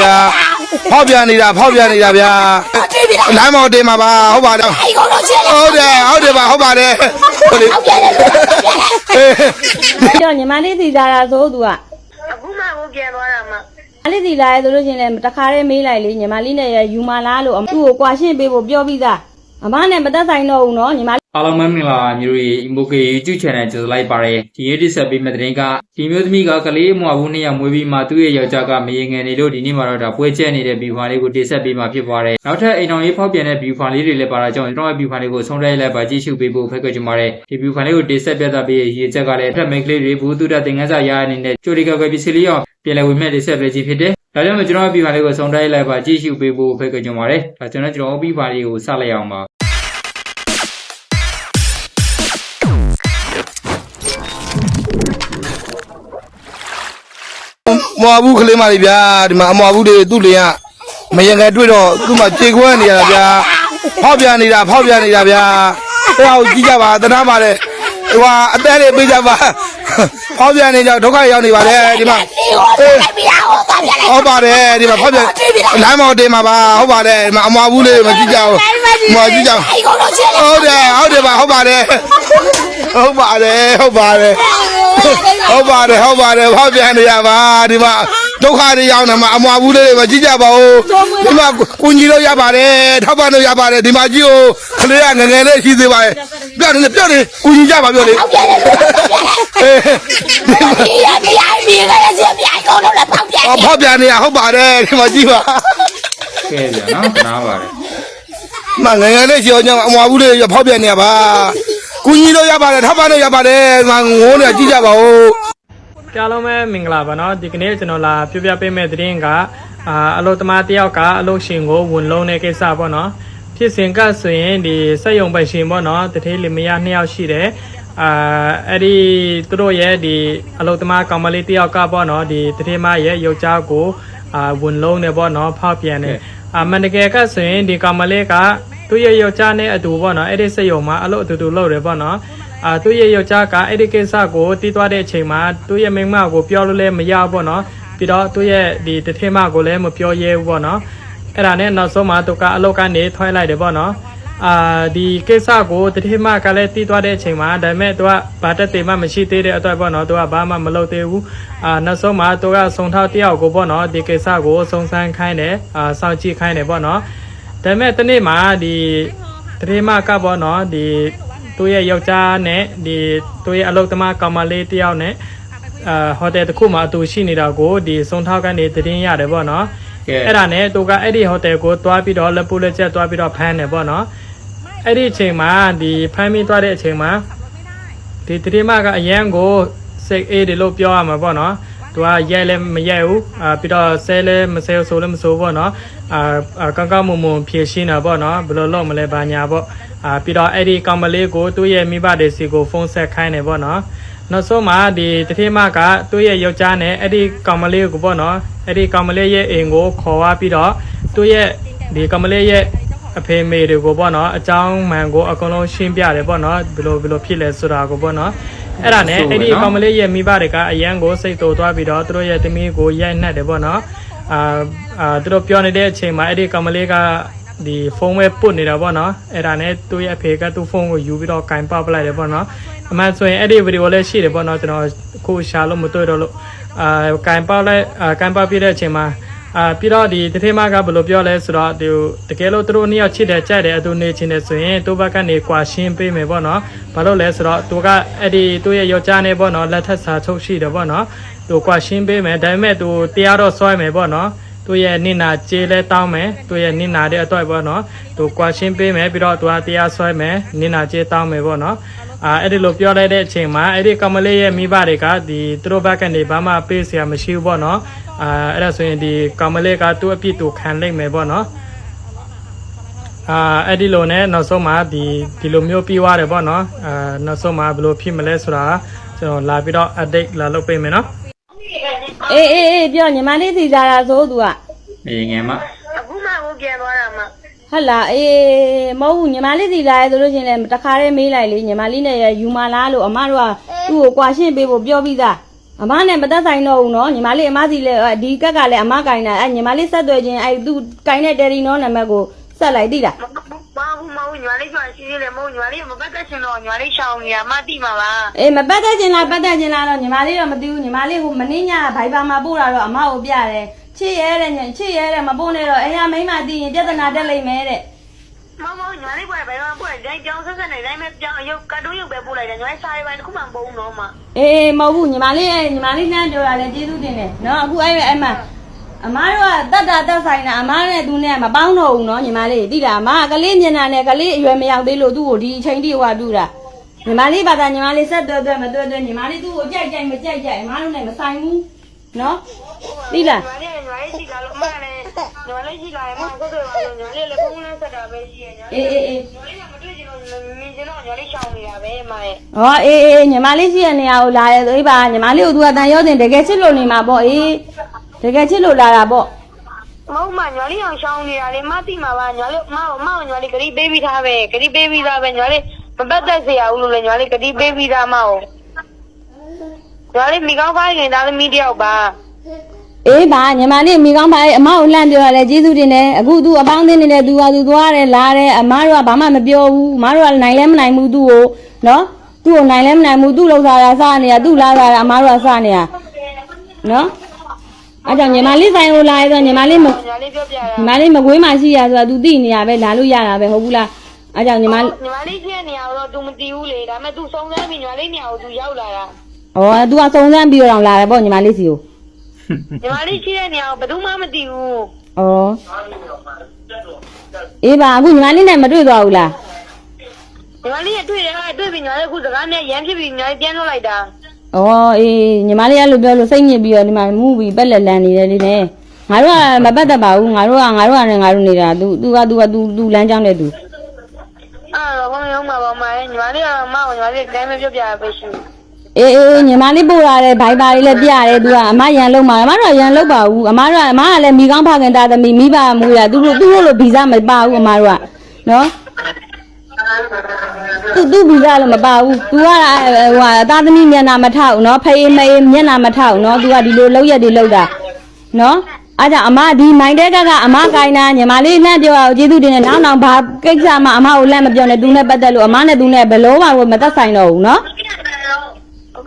ဗျာဖောက်ပြန်နေတာဖောက်ပြန်နေတာဗျာလမ်းမော်တင်မှာပါဟုတ်ပါတယ်ဟုတ်တယ်ဟုတ်တယ်ပါဟုတ်ပါတယ်ဟုတ်တယ်ဟုတ်တယ်တော့ညီမလေးစီသာတာဆိုသူကအခုမှဟိုပြန်သွားတာမှအလေးဒီလာရဲဆိုလို့ချင်းလည်းတခါတည်းမေးလိုက်လေညီမလေးနဲ့ရယူမလားလို့သူ့ကိုကွာရှင်းပေးဖို့ပြောပြီးသား အမနဲ့မသက်ဆိုင်တော့ဘူးနော်ညီမလေးအားလုံးပဲမင်္ဂလာပါမျိုးတွေ Imoke YouTube channel ကြိုဆိုလိုက်ပါတယ်ဒီနေ့တိဆက်ပေးမယ့်သတင်းကဒီမျိုးသမီးကကလေးအမွာဘူးနှစ်ယောက်မွေးပြီးမှသူ့ရဲ့ယောက်ျားကမရေငယ်နေလို့ဒီနေ့မှာတော့ဒါပွဲကျက်နေတဲ့ view file လေးကိုတိဆက်ပေးမှဖြစ်ပါတယ်နောက်ထပ်အိမ်တော်ရေးဖောက်ပြန်တဲ့ view file လေးတွေလည်းပါတာကြောင့်ကျွန်တော်ရဲ့ view file လေးကိုဆုံးဖြတ်လိုက်ပါကြည့်ရှုပေးဖို့ဖိတ်ခေါ်ချင်ပါတယ်ဒီ view file လေးကိုတိဆက်ပြသပေးရည်ချက်ကလည်းထပ်မိတ်ကလေးတွေဘူးသူတသင်္ကန်းစာရအနေနဲ့ကြိုဒီကောက်ကပစ္စည်းလေးရောပြန်လည်ဝင်မဲ့တိဆက်ပေးခြင်းဖြစ်တယ် ဒါကြောင့်ကျွန်တော်ရဲ့ view file လေးကိုဆုံးဖြတ်လိုက်ပါကြည့်ရှုပေးဖို့ဖိတ်ခေါ်ချင်ပါတယ်ဒါကျွန်တော်ကျွန်တော် view file လေးကိုစလိုက်အောင်ပါမွာဘူးကလေးမလေးဗျာဒီမှာအမွာဘူးတွေသူ့လင်ကမရင်ငယ်တွေ့တော့သူ့မှာခြေခွဲနေရတာဗျာဖောက်ပြန်နေတာဖောက်ပြန်နေတာဗျာဟိုအောင်ကြည့်ကြပါသနာပါတယ်ဟိုကအသက်တွေပေးကြပါ ဖောက်ပြန်နေကြဒုက္ခရောက်နေပါတယ်ဒီမှာအေးဟုတ်ပါတယ်ဒီမှာဖောက်ပြန်လမ်းမော်တင်မှာပါဟုတ်ပါတယ်ဒီမှာအမွာဘူးလေးမကြည့်ကြဘူးမကြည့်ကြဘူးဟုတ်တယ်ဟုတ်တယ်ပါဟုတ်ပါတယ်ဟုတ်ပါတယ်ဟုတ်ပါတယ်ဟုတ်ပါတယ်ဟုတ်ပါတယ်ဖောက်ပြန်နေရပါဒီမှာ ဒုက္ခတွေရောက်နေမှာအမွာဘူးလေးတွေပဲကြည့်ကြပါဦးဒီမှာကိုကြီးလို့ရပါတယ်ထောက်ပံ့လို့ရပါတယ်ဒီမှာကြည့်ဦးကလေးကငငယ်လေးရှိသေးပါရဲ့ပြောတယ်ပြောတယ်ကိုကြီးကြပါပြောလေအေးရပြရမိကလည်းစီပြကုန်လို့လည်းပေါက်ပြအော်ဖောက်ပြန်နေရဟုတ်ပါတယ်ဒီမှာကြည့်ပါကဲဗျာနော်နားပါတယ်မငငယ်လေးရှိအောင်ကြောင့်အမွာဘူးလေးတွေဖောက်ပြန်နေရပါကိုကြီးလို့ရပါတယ်ထောက်ပံ့လို့ရပါတယ်ငိုးနေကြည့်ကြပါဦး ကြားလုံးပဲမင်္ဂလာပါနော်ဒီကနေ့ကျွန်တော်လာပြပြပေးမယ့်သတင်းကအာအလို့သမားတယောက်ကအလို့ရှင်ကိုဝန်လုံးတဲ့ကိစ္စပေါ့နော်ဖြစ်စဉ်ကဆိုရင်ဒီစက်ယုံပိုင်ရှင်ပေါ့နော်တထေးလင်မယားနှစ်ယောက်ရှိတယ်အာအဲ့ဒီသူတို့ရဲ့ဒီအလို့သမားကောင်မလေးတယောက်ကပေါ့နော်ဒီတထေးမရဲ့ယောက်ျားကိုအာဝန်လုံးနေပေါ့နော်ဖောက်ပြန်နေအာမန်တကယ်ကဆိုရင်ဒီကောင်မလေးကသူ့ရဲ့ယောက်ျားနဲ့အတူပေါ့နော်အဲ့ဒီစက်ယုံမှာအလို့အတူတူလုပ်တယ်ပေါ့နော် အာသူ့ရဲ့ယောက်ျားကအဲ့ဒီကိစ္စကိုတီးသွားတဲ့အချိန်မှာသူ့ရဲ့မိန်းမကိုပြောလို့လည်းမရဘူးပေါ့နော်ပြီးတော့သူ့ရဲ့ဒီတထင်းမကိုလည်းမပြောရဲဘူးပေါ့နော်အဲ့ဒါနဲ့နောက်ဆုံးမှာသူကအလောက်ကနေထွိုင်းလိုက်တယ်ပေါ့နော်အာဒီကိစ္စကိုတထင်းမကလည်းတီးသွားတဲ့အချိန်မှာဒါပေမဲ့သူကဘာတက်တေမှမရှိသေးတဲ့အတွက်ပေါ့နော်သူကဘာမှမလုပ်သေးဘူးအာနောက်ဆုံးမှာသူကစုံထောက်တယောက်ကိုပေါ့နော်ဒီကိစ္စကိုစုံစမ်းခိုင်းတယ်အာစောင့်ကြည့်ခိုင်းတယ်ပေါ့နော်ဒါပေမဲ့တနေ့မှာဒီတထင်းမကပေါ့နော်ဒီ သူ့ရဲ့ယောက်ျားနဲ့ဒီသူ့ရဲ့အလုပ်သမားကောင်မလေးတယောက်နဲ့အာဟိုတယ်တစ်ခုမှာအတူရှိနေတာကိုဒီစုံထောက်ကနေသတင်းရတယ်ပေါ့နော်ကဲအဲ့ဒါနဲ့သူကအဲ့ဒီဟိုတယ်ကိုသွားပြီးတော့လက်ပူလက်ချက်သွားပြီးတော့ဖမ်းတယ်ပေါ့နော်အဲ့ဒီအချိန်မှာဒီဖမ်းပြီးသွားတဲ့အချိန်မှာဒီသတင်းမကအရန်ကိုစိတ်အေးတယ်လို့ပြောရမှာပေါ့နော် သူကရိုက်လည်းမရိုက်ဘူးအာပြီးတော့ဆဲလည်းမဆဲဘူးဆိုလည်းမဆိုဘူးပေါ့နော်အာအာကောင်းကောင်းမွန်မွန်ဖြည့်ရှင်းတာပေါ့နော်ဘယ်လိုလုပ်မလဲဘာညာပေါ့အာပြီးတော့အဲ့ဒီကောင်မလေးကိုသူ့ရဲ့မိဘတွေစီကိုဖုန်းဆက်ခိုင်းတယ်ပေါ့နော်နောက်ဆုံးမှာဒီတတိမကသူ့ရဲ့ယောက်ျားနဲ့အဲ့ဒီကောင်မလေးကိုပေါ့နော်အဲ့ဒီကောင်မလေးရဲ့အိမ်ကိုခေါ်သွားပြီးတော့သူ့ရဲ့ဒီကောင်မလေးရဲ့ အဖေမေတွေကိုပေါ့နော်အကြောင်းမှန်ကိုအကုန်လုံးရှင်းပြတယ်ပေါ့နော်ဘယ်လိုဘယ်လိုဖြစ်လဲဆိုတာကိုပေါ့နော်အဲ့ဒါနဲ့အဲ့ဒီကောင်မလေးရဲ့မိဘတွေကအရန်ကိုစိတ်တူသွားပြီးတော့သူတို့ရဲ့သမီးကိုရိုက်နှက်တယ်ပေါ့နော်အာအာသူတို့ပြောနေတဲ့အချိန်မှာအဲ့ဒီကောင်မလေးကဒီဖုန်းပဲပုတ်နေတာပေါ့နော်အဲ့ဒါနဲ့သူ့ရဲ့အဖေကသူ့ဖုန်းကိုယူပြီးတော့ကင်ပပလိုက်တယ်ပေါ့နော်အမှန်ဆိုရင်အဲ့ဒီဗီဒီယိုလည်းရှိတယ်ပေါ့နော်ကျွန်တော်ခုရှာလို့မတွေ့တော့လို့အာကင်ပလိုက်အာကင်ပပြတဲ့အချိန်မှာ အာပြီးတော့ဒီတထင်းမကဘယ်လိုပြောလဲဆိုတော့ဒီတကယ်လို့သူတို့နှစ်ယောက်ချစ်တယ်ကြိုက်တယ်အတူနေချင်တယ်ဆိုရင်သူ့ဘက်ကနေကွာရှင်းပေးမယ်ပေါ့နော်ဘာလို့လဲဆိုတော့သူကအဲ့ဒီသူ့ရဲ့ယောက်ျားနဲ့ပေါ့နော်လက်ထပ်စာချုပ်ရှိတယ်ပေါ့နော်သူကွာရှင်းပေးမယ်ဒါပေမဲ့သူတရားတော့စွဲမယ်ပေါ့နော်သူရဲ့နိနာကျေးလဲတောင်းမယ်သူရဲ့နိနာတဲ့အတွက်ပေါ့နော်သူကွာရှင်းပေးမယ်ပြီးတော့သူကတရားစွဲမယ်နိနာကျေးတောင်းမယ်ပေါ့နော်အာအဲ့ဒီလိုပြောလိုက်တဲ့အချိန်မှာအဲ့ဒီကမလေးရဲ့မိဘတွေကဒီသူတို့ဘက်ကနေဘာမှပေးစရာမရှိဘူးပေါ့နော် အာအဲ့ဒါဆိုရင်ဒီကမလေးကသူ့အပြစ်သူခံလိုက်မယ်ပေါ့နော်အာအဲ့ဒီလိုနဲ့နောက်ဆုံးမှာဒီဒီလိုမျိုးပြီးသွားတယ်ပေါ့နော်အာနောက်ဆုံးမှာဘယ်လိုဖြစ်မလဲဆိုတာကျွန်တော်လာပြီးတော့ update လာလုပ်ပေးမယ်နော်အေးအေးအေးပြောညီမလေးစီလာတာဆိုသူကနေငယ်မအခုမှကိုပြန်သွားတာမှဟုတ်လားအေးမဟုတ်ဘူးညီမလေးစီလာရဲဆိုလို့ရှရင်လည်းတခါတည်းမေးလိုက်လေညီမလေးနဲ့ရယူမလားလို့အမတို့ကသူ့ကိုကွာရှင်းပေးဖို့ပြောပြီးသား အမနဲ့မသက်ဆိုင်တော့ဘူးနော်ညီမလေးအမစီလည်းအဲ့ဒီကက်ကလည်းအမကင်တာအဲ့ညီမလေးဆက်သွယ်ခြင်းအဲ့သူကင်တဲ့တယ်ရီနော်နံပါတ်ကိုဆက်လိုက်သိလားမဟုတ်မဟုတ်ညီမလေးကရှိသေးတယ်မဟုတ်ညီမလေးမပတ်သက်ရှင်တော့ညီမလေးရှောင်းနေတာမသိမှာပါအေးမပတ်သက်ခြင်းလားပတ်သက်ခြင်းလားတော့ညီမလေးတော့မသိဘူးညီမလေးကမင်းညဘိုင်ဘာမှာပို့တာတော့အမကိုပြတယ်ချစ်ရဲတဲ့ညချစ်ရဲတဲ့မပို့နဲ့တော့အဲ့ရမိန်းမသိရင်ပြဿနာတက်လိမ့်မယ်တဲ့ မမညီမလေးကဘယ်တော့ပို့တိုင်းကြောင်းဆက်ဆက်နေတိုင်းပဲကြောင်းရုပ်ကတ်တုံးရုပ်ပဲပို့လိုက်တယ်ညီမလေးစားရပိုင်းတစ်ခုမှမပုံတော့မှအေးမဟုတ်ဘူးညီမလေးရဲ့ညီမလေးနှမ်းပြောတာလည်းကျေးဇူးတင်တယ်နော်အခုအဲ့အဲ့မှာအမားတို့ကတတ်တာတက်ဆိုင်တာအမားနဲ့သူနဲ့မပေါင်းတော့ဘူးနော်ညီမလေးသိလားအမားကကလေးမျက်နှာနဲ့ကလေးအရွယ်မရောက်သေးလို့သူ့ကိုဒီအချိန်ထိဟိုကပြူတာညီမလေးဘာသာညီမလေးဆက်တွဲတွဲမတွဲတွဲညီမလေးသူ့ကိုကြိုက်ကြိုက်မကြိုက်ကြိုက်အမားတို့နဲ့မဆိုင်ဘူးနော်သိလားညီမလေးညီမလေးရှိလာလို့အမလ ညောလေးရှိလာရင်မကုတ်တယ်ပါညောလေးလည်းဖုန်းနဲ့ဆက်တာပဲရှိရညောလေးအေးအေးညောလေးကမတွေ့ချင်လို့မင်းကျွန်တော်ညောလေးရှောင်းနေတာပဲမရဲ့ဟောအေးအေးညီမလေးရှိရနေရာကိုလာရဲဆိုပြီးပါညီမလေးကိုသူကတန်ရောက်တင်တကယ်ချစ်လို့နေမှာပေါ့အေးတကယ်ချစ်လို့လာတာပေါ့မဟုတ်မညောလေးအောင်ရှောင်းနေတာလေမသိမှာပါညောလေးမဟုတ်မဟုတ်ညောလေးဂရီပေးပြီးသားပဲဂရီပေးပြီးသားပဲညောလေးမပတ်သက်စရာဘူးလို့လေညောလေးဂရီပေးပြီးသားမဟုတ်ညောလေးမိကောင်းဖိုင်းနေတာလေမီးတယောက်ပါ အေးပါညီမလေးမိကောင်းပါအမကိုလှမ်းပြောရလဲကျေးဇူးတင်တယ်အခုသူအပေါင်းအသင်းနေတဲ့သူကသူသွားတယ်လာတယ်အမတို့ကဘာမှမပြောဘူးအမတို့ကနိုင်လဲမနိုင်ဘူးသူ့ကိုနော်သူ့ကိုနိုင်လဲမနိုင်ဘူးသူ့လောက်စားတာစားနေတာသူ့လာစားတာအမတို့ကစားနေတာနော်အဲ့ကြောင့်ညီမလေးဆိုင်ကိုလာရတော့ညီမလေးမ ညီမလေးပြောပြတာ ညီမလေးမကွေးမှရှိရဆိုတာ तू သိနေရပဲလာလို့ရတာပဲဟုတ်ဘူးလားအဲ့ကြောင့်ညီမ ညီမလေးရှိတဲ့နေရာတော့ तू မသိဘူးလေဒါပေမဲ့ तू စုံစမ်းပြီးညီမလေးနေရာကို तू ရောက်လာတာ ဩ तू ကစုံစမ်းပြီးတော့လာတယ်ပေါ့ညီမလေးစီကို ညီမလေးရှိတဲ့နေရာကိုဘယ်သူမှမသိဘူး ဩအေးပါအခုညီမလေးနဲ့မတွေ့သွားဘူးလား ညီမလေးကတွေ့တယ်ဟာတွေ့ပြီးညီမလေးအခုစကားနဲ့ရမ်းဖြစ်ပြီးညီမလေးပြန်လွှတ်လိုက်တာ ။အော်အေးညီမလေးကလို့ပြောလို့စိတ်ညစ်ပြီးတော့ဒီမှာမူပြီးပက်လက်လန်နေတယ်လေနဲ့။ငါတို့ကမပတ်သက်ပါဘူး။ငါတို့ကငါတို့ကလည်းငါတို့နေတာ။ तू तू က तू က तू तू လမ်းကြောင်းနဲ့ तू အဲ့တော့ဘုံရုံးမှာပါမညီမလေးကမအောင်ညီမလေးတိုင်းမပြောပြရပဲရှိ အေးအေးညီမလေးပို့လာတဲ့ဘိုင်ပါလေးလည်းပြရတယ် तू ကအမရန်လုံးမှာအမတို့ကရန်လုံးပါဘူး။အမတို့ကအမကလည်းမိကောင်းဖခင်သားသမီးမိဘမူရသူတို့သူတို့လိုဗီဇမပါဘူးအမတို့ကနော်သူသူဗီဇလို့မပါဘူး။ तू ကဟိုဟာသားသမီးမျက်နှာမထောက်နော်ဖေးမေးမျက်နှာမထောက်နော် तू ကဒီလိုလောက်ရက်တွေလောက်တာနော်အားကြောင့်အမဒီမိုင်းတဲ့ကကအမကိုင်းတာညီမလေးလှမ်းပြောအောင်ကျေးဇူးတင်တယ်နောက်နောက်ဘာကိစ္စမှအမကိုလှမ်းမပြောနဲ့ तू နဲ့ပတ်သက်လို့အမနဲ့ तू နဲ့ဘယ်လို့မှမသက်ဆိုင်တော့ဘူးနော်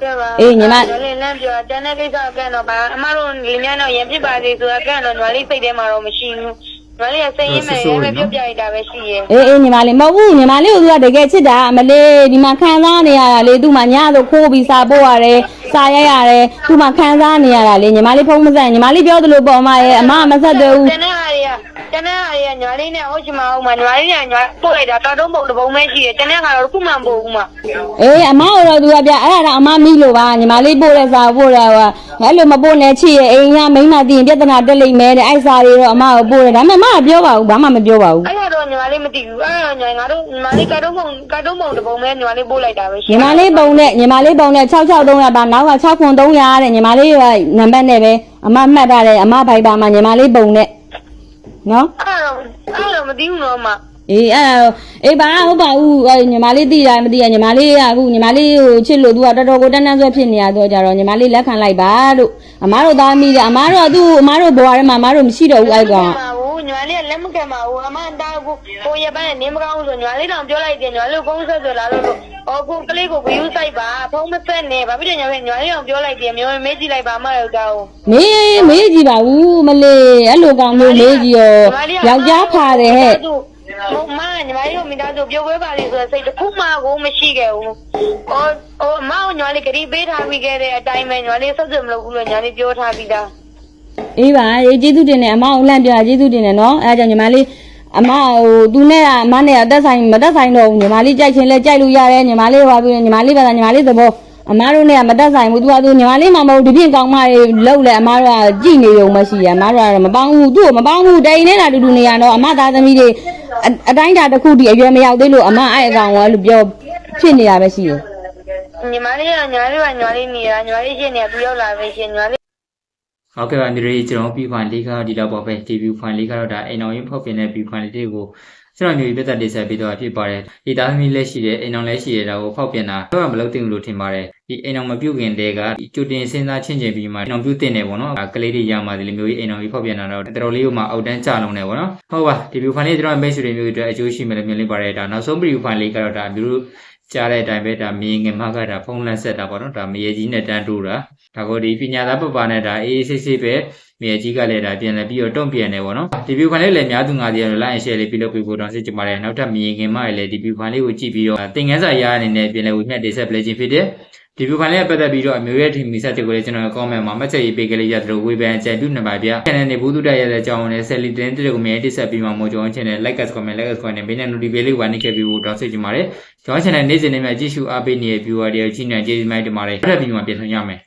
ဟုတ်ကဲ့ပါအေးညီမညီမလေးလမ်းပြောတန်းတဲ့ကိစ္စကဲတော့ပါအမတို့လင်းမြန်းတော့ရံဖြစ်ပါစေဆိုတော့ကဲတော့ညီမလေးစိတ်ထဲမှာတော့မရှိဘူးညီမလေးကစိတ်ရင်းမဲ့ရမ်းပြောပြရတာပဲရှိရဲ့အေးအေးညီမလေးမဟုတ်ဘူးညီမလေးကိုသူကတကယ်ချစ်တာအမလေးဒီမှာခံစားနေရတာလေသူ့မှာညဆိုခိုးပြီးစာပို့ရတယ်စာရိုက်ရတယ်သူ့မှာခံစားနေရတာလေညီမလေးဖုံးမဆက်ညီမလေးပြောသလိုပေါ့အမရဲ့အမမဆက်သေးဘူး တန်းတဲ့ဟာတွေကတန်းတဲ့ဟာတွေကညီမလေးနဲ့ဟုတ်ချင်မအောင်မညီမလေးကညီမပို့လိုက်တာကာတုံးပုံတစ်ပုံပဲရှိရဲ့တန်းတဲ့ဟာတော့ခုမှမပို့ဘူးမအေးအမကတော့သူကပြအဲ့ဒါတော့အမမိလို့ပါညီမလေးပို့တဲ့စာပို့တယ်ဟိုအဲ့လိုမပို့နဲ့ချစ်ရဲ့အိမ်ကမိန်းမသိရင်ပြဿနာတက်လိမ့်မယ်တဲ့အဲ့စာတွေတော့အမကိုပို့တယ်ဒါပေမဲ့အမကပြောပါဘူးဘာမှမပြောပါဘူးအဲ့ဒါတော့ညီမလေးမသိဘူးအဲ့ဒါညီငါတို့ညီမလေးကာတုံးပုံကာတုံးပုံတစ်ပုံပဲညီမလေးပို့လိုက်တာပဲရှိညီမလေးပုံနဲ့ညီမလေးပုံနဲ့66300ပါနောက်က6300တဲ့ညီမလေးကနံပါတ်နဲ့ပဲအမမှတ်ထားတယ်အမဘိုက်ပါမှာညီမလေးပုံနဲ့ နော်အဲ့တော့အဲ့တော့မသိဘူးတော့မအေးအဲ့ဒါတော့အေးပါဟုတ်ပါဘူးအဲ့ညီမလေးသိတာမသိရညီမလေးကအခုညီမလေးကိုချစ်လို့သူကတော်တော်ကိုတန်းတန်းဆွဲဖြစ်နေရတော့ကြတော့ညီမလေးလက်ခံလိုက်ပါလို့အမားတို့သားမိတယ်အမားတို့ကသူ့အမားတို့ဘွားထဲမှာအမားတို့မရှိတော့ဘူးအဲ့ကောင်ပါ ဘူးညီမလေးကလက်မခံပါဘူးအမတားကိုကိုရပန်းနဲ့နေမကောင်းဆိုညီမလေးတောင်ပြောလိုက်တယ်ညီမလေးကိုဖုန်းဆက်ဆိုလာလို့အော်ကိုကလေးကိုဘယူးဆိုင်ပါဖုန်းမဆက်နဲ့ဘာဖြစ်လဲညီမလေးညီမလေးတောင်ပြောလိုက်တယ်မျိုးမေးကြည့်လိုက်ပါမယောက်ျားကိုမေးမေးကြည့်ပါဦးမလေးအဲ့လိုကောင်မျိုးမေးကြည့်ရောယောက်ျားဖာတယ်ဟဲ့ဟုတ်မညီမလေးတို့မိသားစုပြုတ်ပွဲပါလေဆိုတော့စိတ်တစ်ခုမှကိုမရှိခဲ့ဘူး။အော်အော်အမောင်ညီမလေးဂရီပေးထားပြီးခဲ့တဲ့အတိုင်းပဲညီမလေးဆက်စုံမလုပ်ဘူးလို့ညီမလေးပြောထားပြီးသား အေးပါရေးကျေးဇူးတင်တယ်အမအောင်လှမ်းပြကျေးဇူးတင်တယ်နော်အဲဒါကြောင့်ညီမလေးအမဟိုသူနဲ့ကအမနဲ့အသက်ဆိုင်မသက်ဆိုင်တော့ဘူးညီမလေးကြိုက်ချင်းလဲကြိုက်လို့ရတယ်ညီမလေးဟောပြီးညီမလေးပါညီမလေးသဘောအမတို့နဲ့ကမသက်ဆိုင်ဘူးသူကသူညီမလေးမှမဟုတ်ဒီပြင်ကောင်းမတွေလောက်လဲအမတို့ကကြည်နေုံမရှိရအမတို့ကမပေါင်းဘူးသူ့ကိုမပေါင်းဘူးတိန်နေတာတူတူနေရတော့အမသားသမီးတွေအတိုင်းတာတစ်ခုတည်းအရွယ်မရောက်သေးလို့အမအဲ့အကောင်ကလို့ပြောဖြစ်နေတာပဲရှိတယ်။ညီမလေးကညီမလေးကညီမလေးနေတာညီမလေးရှင်းနေတာသူရောက်လာပဲရှင်းညီမလေး ဟုတ်ကဲ့ပါမြေရီကျွန်တော်ပြီးခွန်လေးကတော့ဒီတော့ပေါ့ပဲဒီ view ခွန်လေးကတော့ဒါအိမ်အောင်ရင်းဖောက်ပြင်တဲ့ view ခွန်လေးတွေကိုကျွန်တော်မျိုးပြသက်တိဆက်ပြီးတော့ဖြစ်ပါတယ်ဒီသားသမီးလက်ရှိတဲ့အိမ်အောင်လက်ရှိတဲ့ဒါကိုဖောက်ပြင်တာတော့မလုပ်သင့်ဘူးလို့ထင်ပါတယ်ဒီအိမ်အောင်မပြုတ်ခင်တည်းကဒီကြိုတင်စဉ်းစားချင်းချင်းပြီးမှအိမ်အောင်ပြုတ်တင်တယ်ပေါ့နော်ဒါကလေးတွေရမှာဒီလိုမျိုးကြီးအိမ်အောင်ကြီးဖောက်ပြင်တာတော့တော်တော်လေးကိုမှအောက်တန်းကျလုံးနေပေါ့နော်ဟုတ်ပါဒီ view ခွန်လေးကျွန်တော်မိတ်ဆွေတွေမျိုးတွေအတွက်အကျိုးရှိမယ်လို့မြင်လေးပါတယ်ဒါနောက်ဆုံး view ခွန်လေးကတော့ဒါမျိုး ကြားတဲ့အတိုင်းပဲဒါမြင်ငင်မကဒါဖုန်းလက်ဆက်တာပေါ့နော်ဒါမရေကြီးနဲ့တန်းတိုးတာဒါကိုဒီပညာသားပပနဲ့ဒါအေးအေးဆေးဆေးပဲမြေကြီးကလည်းဒါပြန်လဲပြီးတော့တုံ့ပြန်နေပေါ့နော်ဒီ view ခံလေးလည်းများသူငါတွေလည်း like share လေးပြုလုပ်ပေးဖို့တောင်းစစ်ချင်ပါတယ်နောက်ထပ်မြင်ငင်မလည်းဒီ view ခံလေးကိုကြည့်ပြီးတော့သင်ခန်းစာရအနေနဲ့ပြန်လဲဝေမျှတင်ဆက်ပလေးခြင်းဖြစ်တဲ့ ဒီ view ခံလေးကပတ်သက်ပြီးတော့အမျိုးရဲ့ team ဆက်တွေကိုလည်းကျွန်တော် comment မှာမှတ်ချက်ရေးပေးကြလေးရသလိုဝေဖန်ကြံပြုနေပါဗျာ channel နဲ့ဘူးတုတက်ရတဲ့အကြောင်းနဲ့ selling တင်တဲ့ကိုမြင်တိဆက်ပြီးမှမို့ကျွန်တော် channel like comment like comment နဲ့ဘေးနဲ့ notification လေးဝါနေခဲ့ပြီးဖို့တောင်းစစ်ချင်ပါတယ်ကျွန်တော် channel နေ့စဉ်နေ့မြကြည့်ရှုအားပေးနေတဲ့ viewer တွေကြီးနေကျေးဇူးများတင်ပါတယ်ဆက်ပြီးမှပြန်ဆောင်ရမယ်